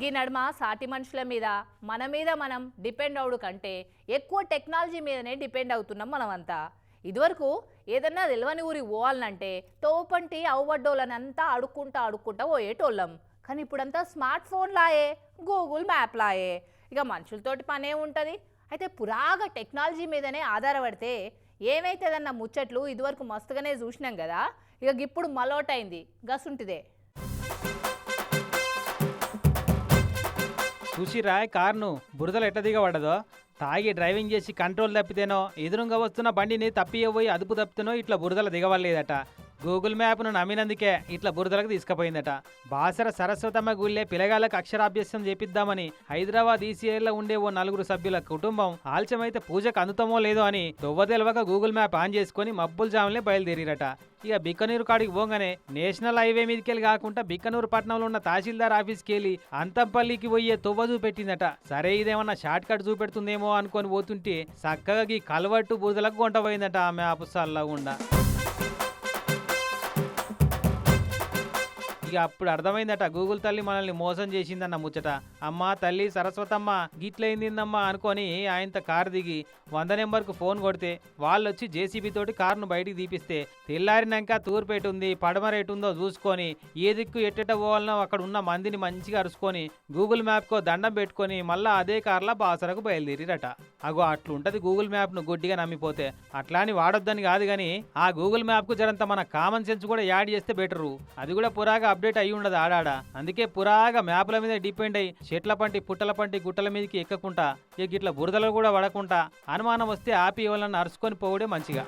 ఈ నడుమ సాటి మనుషుల మీద మన మీద మనం డిపెండ్ అవుడు కంటే ఎక్కువ టెక్నాలజీ మీదనే డిపెండ్ అవుతున్నాం మనమంతా. ఇదివరకు ఏదన్నా తెలియని ఊరికి పోవాలంటే తోపంటి అవ్వడ్డోళ్ళనంతా అడుక్కుంటా అడుక్కుంటా పోయేటోళ్ళం. కానీ ఇప్పుడంతా స్మార్ట్ ఫోన్ లాయే గూగుల్ మ్యాప్ లాయే ఇక మనుషులతోటి పనే ఉంటుంది. అయితే పురాగా టెక్నాలజీ మీదనే ఆధారపడితే ఏమైతుందన్న ముచ్చట్లు ఇదివరకు మస్తుగానే చూసినాం కదా. ఇక ఇప్పుడు మలోటైంది. గసుంటిదే. చూసిరా కార్ను బురదలు ఎట్ట దిగబడ్డదో? తాగి డ్రైవింగ్ చేసి కంట్రోల్ తప్పితేనో ఎదురుగా వస్తున్న బండిని తప్పిపోయి అదుపు తప్పితేనో ఇట్లా బురదలు దిగవలేదట గూగుల్ మ్యాప్ను నమ్మినందుకే ఇట్లా బురదలకు తీసుకుపోయిందట. బాసర సరస్వతమ్మ గుళ్ళే పిల్లగాళ్ళకు అక్షరాభ్యాసం చేపిద్దామని హైదరాబాద్ ఈసీఐలో ఉండే ఓ నలుగురు సభ్యుల కుటుంబం ఆలస్యమైతే పూజకు అందుతామో లేదో అని దొవ్వదెలవక గూగుల్ మ్యాప్ ఆన్ చేసుకొని మబ్బుల జాములే బయలుదేరిరట. ఇక బిక్కనూరు కాడికి పోగానే నేషనల్ హైవే మీదకెళ్ళి కాకుండా బిక్కనూరు పట్టణంలో ఉన్న తహసీల్దార్ ఆఫీస్కి వెళ్ళి అంతంపల్లికి పోయే తొవ్వ చూపెట్టిందట. సరే ఇదేమన్నా షార్ట్ కట్ చూపెడుతుందేమో అనుకొని పోతుంటే చక్కగా ఈ కలవట్టు బురదలకు కొంట పోయిందట ఆ మ్యాప్ సల్లగుండా. ఇక అప్పుడు అర్థమైందట గూగుల్ తల్లి మనల్ని మోసం చేసిందన్న ముచ్చట. అమ్మ తల్లి సరస్వతమ్మ గిట్లయిందిందమ్మా అనుకొని ఆయనతో కారు దిగి వంద నెంబర్కు ఫోన్ కొడితే వాళ్ళు వచ్చి జేసీబీ తోటి కారును బయటికి తీపిస్తే తెల్లారినాక తూర్పేట ఉంది పడమరేటు ఉందో చూసుకొని ఏ దిక్కు ఎట్టెట పోవాలనో అక్కడ ఉన్న మందిని మంచిగా అరుచుకొని గూగుల్ మ్యాప్కో దండం పెట్టుకొని మళ్ళా అదే కార్లా బాసరకు బయలుదేరిరట. అగో అట్లుంటది గూగుల్ మ్యాప్ను గుడ్డిగా నమ్మిపోతే. అట్లా అని వాడొద్దని కాదు కానీ ఆ గూగుల్ మ్యాప్కు జరంత మన కామన్ సెన్స్ కూడా యాడ్ చేస్తే బెటరు. అది కూడా పురాగా అప్డేట్ అయి ఉండదు ఆడాడ. అందుకే పురాగా మ్యాప్ల మీద డిపెండ్ అయ్యి చెట్ల పంటి పుట్టల పంటి గుట్టల మీదకి ఎక్కకుండా ఇక ఇట్లా బురదలు కూడా పడకుండా అనుమానం వస్తే ఆపి ఎవరన్నా అరుచుకొని పోవడే మంచిగా.